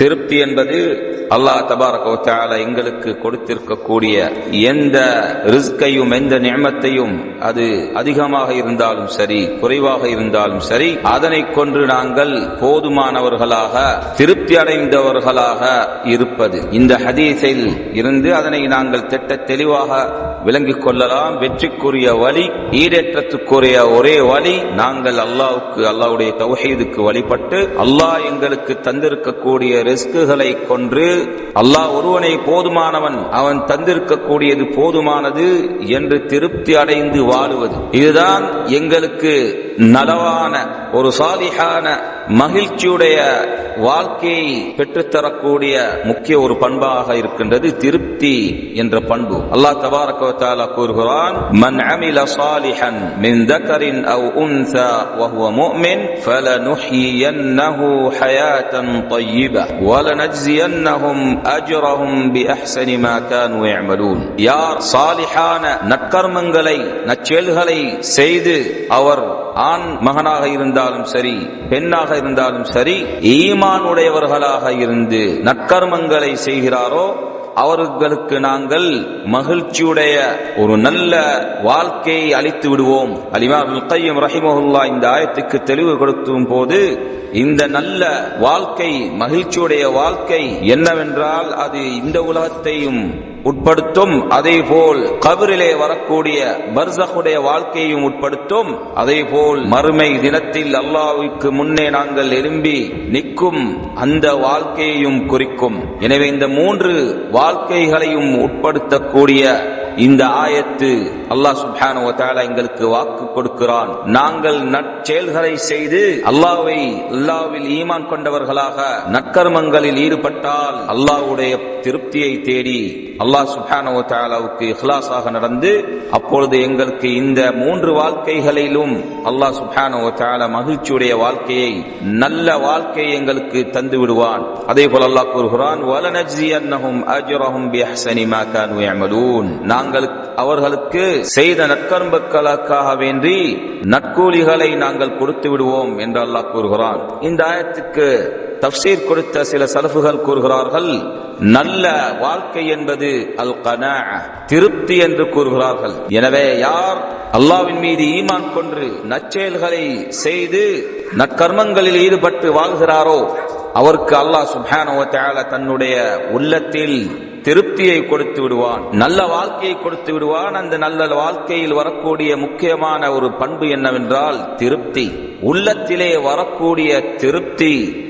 திருப்தி என்பது அல்லாஹ் தபாரக எங்களுக்கு கொடுத்திருக்கக்கூடிய எந்த ரிஸ்கையும் எந்த நியமத்தையும் அது அதிகமாக இருந்தாலும் சரி குறைவாக இருந்தாலும் சரி அதனை கொன்று நாங்கள் போதுமானவர்களாக திருப்தி அடைந்தவர்களாக இருப்பது. இந்த ஹதீஸில் இருந்து அதனை நாங்கள் திட்ட தெளிவாக விளங்கிக் கொள்ளலாம். வெற்றிக்குரிய வழி ஈடேற்றத்துக்குரிய ஒரே வழி நாங்கள் அல்லாவுக்கு அல்லாவுடைய தௌஹீதுக்கு வழிபட்டு அல்லாஹ் எங்களுக்கு தந்திருக்கக்கூடிய ரிஸ்குகளை கொன்று அல்லாஹ் ஒருவனை போதுமானவன் அவன் தந்திருக்கக்கூடியது போதுமானது என்று திருப்தி அடைந்து வாழுவது. இதுதான் எங்களுக்கு நலவான ஒரு சாதிகான மகிழ்ச்சியுடைய வாழ்க்கையை பெற்றுத்தரக்கூடிய முக்கிய ஒரு பண்பாக இருக்கின்றது திருப்தி என்ற பண்பு அல்லாஹ் தபாரக தாலா கூறுகிறான் மன் அமில சாலிஹன் மின் தக்கரின் அவ் உன்சா வஹுவ முஃமின் ஃபலனுஹ்யியன்னஹு ஹயாத்தன் طيبة ولنجزينهم أجرهم بأحسن ما كانوا يعملون யார் சாலிஹான நற்கர்மங்களை நற்செயல்களை செய்து அவர் ஆண் மகனாக இருந்தாலும் சரி பெண்ணாக இருந்தாலும் சரி ஈமான் உடையவர்களாக இருந்து நற்கர்மங்களை செய்கிறாரோ அவர்களுக்கு நாங்கள் மகிழ்ச்சியுடைய ஒரு நல்ல வாழ்க்கையை அளித்து விடுவோம். அலிமார் கையம் ரஹிமஹுல்லா இந்த ஆயத்துக்கு தெளிவு கொடுத்தும் போது இந்த நல்ல வாழ்க்கை மகிழ்ச்சியுடைய வாழ்க்கை என்னவென்றால் அது இந்த உலகத்தையும் உட்படுத்தும். அதே போல் கபரிலே வரக்கூடிய பர்சகுடைய வாழ்க்கையும் உட்படுத்தும். அதே போல் மறுமை தினத்தில் அல்லாவுக்கு முன்னே நாங்கள் எழும்பி நிற்கும் அந்த வாழ்க்கையையும் குறிக்கும். எனவே இந்த மூன்று வாழ்க்கைகளையும் உட்படுத்தக்கூடிய இந்த ஆயத்து அல்லாஹ் சுப்ஹானு எங்களுக்கு வாக்கு கொடுக்கிறான். நாங்கள் நற்செயல்களை செய்து அல்லாவை அல்லாவில் ஈமான் கொண்டவர்களாக நற்கர்மங்களில் ஈடுபட்டால் அல்லாஹ்வுடைய திருப்தியை தேடி அல்லாஹ் சுப்ஹானு வதஆலாவுக்கு இஹ்லாஸாக நடந்து அப்பொழுது எங்களுக்கு இந்த மூன்று வாழ்க்கைகளிலும் அல்லாஹ் சுப்ஹானு மகிழ்ச்சியுடைய வாழ்க்கையை நல்ல வாழ்க்கையை எங்களுக்கு தந்து விடுவான். அதே போல அல்லாஹ் கூறுகிறான் வலனஜ்ஸியன்னஹும் அஜ்ரஹும் பிஅஹ்ஸனி மா கானூ யஅமலூன். நாங்கள் அவர்களுக்கு செய்த நற்கரும்புகளுக்காக வேண்டி நற்கூலிகளை நாங்கள் கொடுத்து விடுவோம் என்று அல்லாஹ் கூறுகிறான். இந்த ஆயத்துக்கு தப்சீர் கொடுத்த சில சலஃபுகள் கூறுகிறார்கள். நல்ல வாழ்க்கை என்பது அல் கன திருப்தி என்று கூறுகிறார்கள். எனவே யார் அல்லாவின் மீது ஈமான் கொன்று நச்செயல்களை செய்து நற்கர்மங்களில் ஈடுபட்டு வாழ்கிறாரோ அவருக்கு அல்லாஹ் சுபானோ வ தன்னுடைய உள்ளத்தில் திருப்தியை கொடுத்து விடுவான். நல்ல வாழ்க்கையை கொடுத்து விடுவான். அந்த நல்ல வாழ்க்கையில் வரக்கூடிய முக்கியமான ஒரு பண்பு என்னவென்றால் திருப்தி. உள்ளத்திலே வரக்கூடிய திருப்தி.